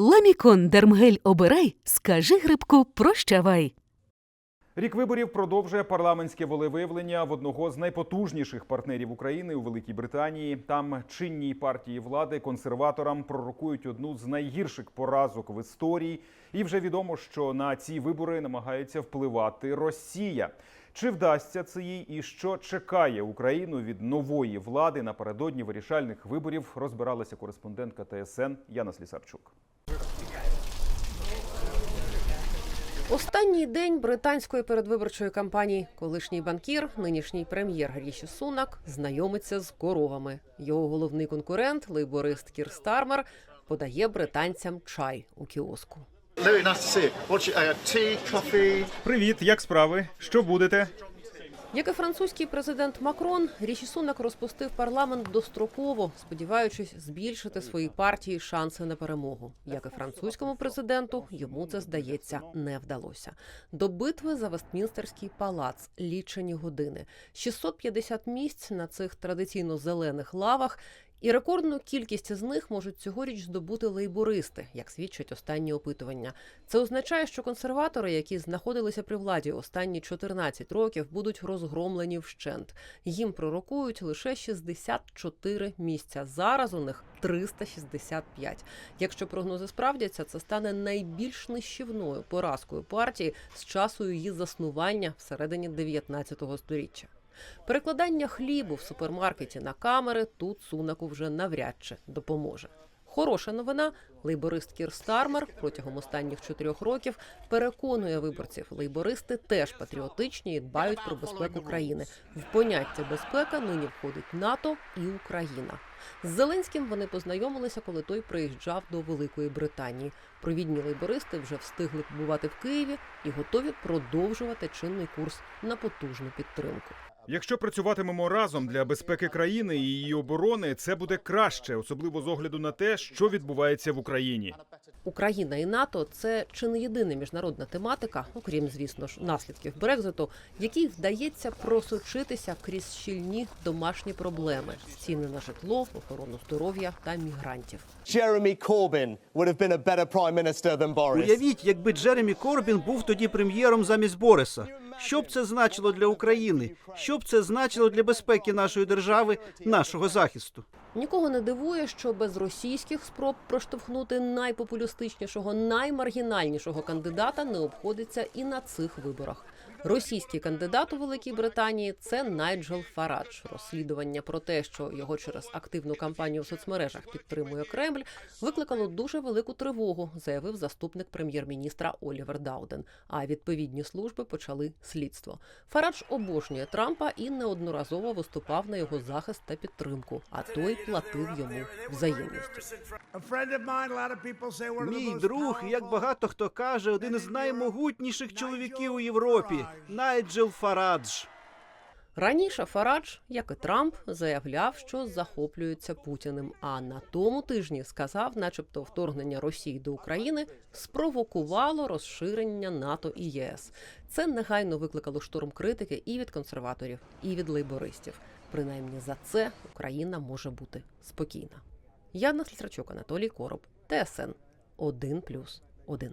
Ламікон Дермгель обирай, скажи грибку прощавай. Рік виборів продовжує парламентське волевиявлення в одного з найпотужніших партнерів України у Великій Британії. Там чинній партії влади консерваторам пророкують одну з найгірших поразок в історії. І вже відомо, що на ці вибори намагається впливати Росія. Чи вдасться це їй і що чекає Україну від нової влади напередодні вирішальних виборів? Розбиралася кореспондентка ТСН Яна Слісарчук. Останній день британської передвиборчої кампанії. Колишній банкір, нинішній прем'єр Ріші Сунак знайомиться з коровами. Його головний конкурент, лейборист Кір Стармер, подає британцям чай у кіоску. Uh? Привіт, як справи? Що будете? Як і французький президент Макрон, Ріші Сунак розпустив парламент достроково, сподіваючись збільшити своїй партії шанси на перемогу. Як і французькому президенту, йому це здається не вдалося. До битви за Вестмінстерський палац лічені години, 650 місць на цих традиційно зелених лавах. І рекордну кількість з них можуть цьогоріч здобути лейбористи, як свідчать останні опитування. Це означає, що консерватори, які знаходилися при владі останні 14 років, будуть розгромлені вщент. Їм пророкують лише 64 місця. Зараз у них 365. Якщо прогнози справдяться, це стане найбільш нищівною поразкою партії з часу її заснування всередині 19 століття. Перекладання хлібу в супермаркеті на камери тут сунаку вже навряд чи допоможе. Хороша новина. Лейборист Кір Стармер протягом останніх чотирьох років переконує виборців. Лейбористи теж патріотичні і дбають про безпеку країни. В поняття безпека нині входить НАТО і Україна. З Зеленським вони познайомилися, коли той приїжджав до Великої Британії. Провідні лейбористи вже встигли побувати в Києві і готові продовжувати чинний курс на потужну підтримку. Якщо працюватимемо разом для безпеки країни і її оборони, це буде краще, особливо з огляду на те, що відбувається в Україні. Україна і НАТО це чи не єдина міжнародна тематика, окрім звісно ж наслідків Брекзиту, якій вдається просочитися крізь щільні домашні проблеми: ціни на житло, охорону здоров'я та мігрантів. Than Boris. Уявіть, якби Джеремі Корбін був тоді прем'єром замість Бориса. Що б це значило для України? Що б це значило для безпеки нашої держави, нашого захисту? Нікого не дивує, що без російських спроб проштовхнути найпопулістичнішого, наймаргінальнішого кандидата не обходиться і на цих виборах. Російський кандидат у Великій Британії це Найджел Фарадж. Розслідування про те, що його через активну кампанію в соцмережах підтримує Кремль, викликало дуже велику тривогу, заявив заступник прем'єр-міністра Олівер Дауден. А відповідні служби почали слідство. Фарадж обожнює Трампа і неодноразово виступав на його захист та підтримку. А той платив йому взаємністю. Мій друг, як багато хто каже, один із наймогутніших чоловіків у Європі Найджел Фарадж. Раніше Фарадж, як і Трамп, заявляв, що захоплюється Путіним. А на тому тижні сказав, начебто, вторгнення Росії до України спровокувало розширення НАТО і ЄС. Це негайно викликало шторм критики і від консерваторів, і від лейбористів. Принаймні за це Україна може бути спокійна. Яна Слісарчук, Анатолій Короб, ТСН 1+,1.